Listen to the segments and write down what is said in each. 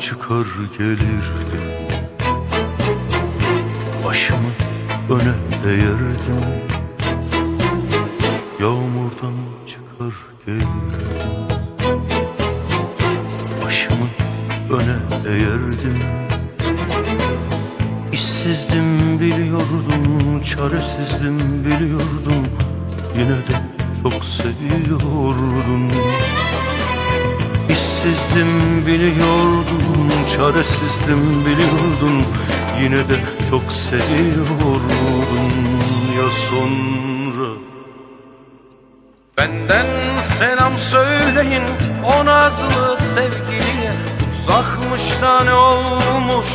çıkar gelirdim Başımı öne eğerdim. Yağmurdan çıkar gelirdim Başımı öne eğerdim. İşsizdim biliyordum, çaresizdim biliyordum. Yine de çok seviyordum İşsizdim biliyordum, çaresizdim biliyordum. Yine de çok seviyordum ya sonra. Benden selam söyleyin o nazlı sevgiliye. Uzakmış da ne olmuş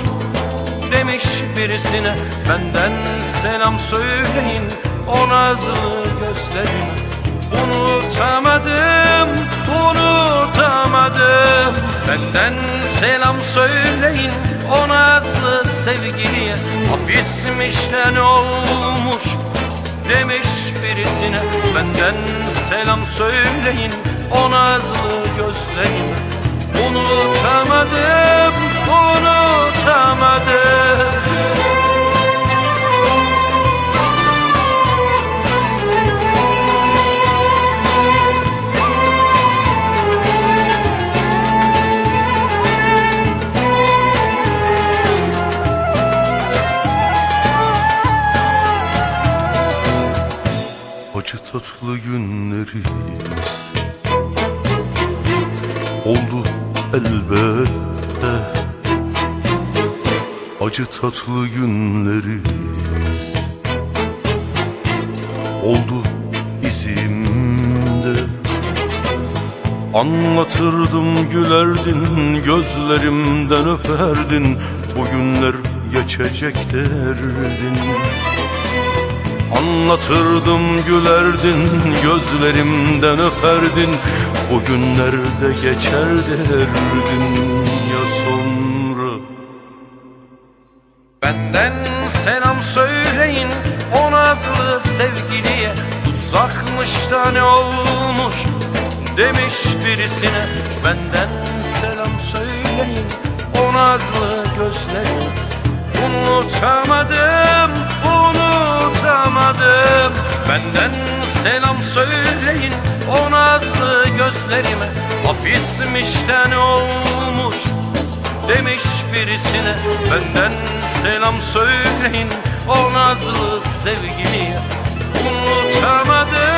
demiş birisine. Benden selam söyleyin o nazlı gözlerine. Unutamadım Benden selam söyleyin o nazlı sevgiliye. Hapismiş olmuş demiş birisine. Benden selam söyleyin o nazlı gözlerine Unutamadım, unutamadım Acı tatlı günlerimiz. Oldu elbette. Acı tatlı günlerimiz. Oldu izimde. Anlatırdım gülerdin Gözlerimden öperdin. Bu günler geçecek derdin Anlatırdım gülerdin Gözlerimden öperdin. Bu günlerde geçer derdin ya sonra. Benden selam söyleyin o nazlı sevgiliye. Uzakmış da ne olmuş demiş birisine. Benden selam söyleyin o nazlı gözlerine Unutamadım, unutamadım Benden selam söyleyin o nazlı gözlerime. Hapismiş de ne olmuş demiş birisine. Benden selam söyleyin o nazlı sevgiliye. Unutamadım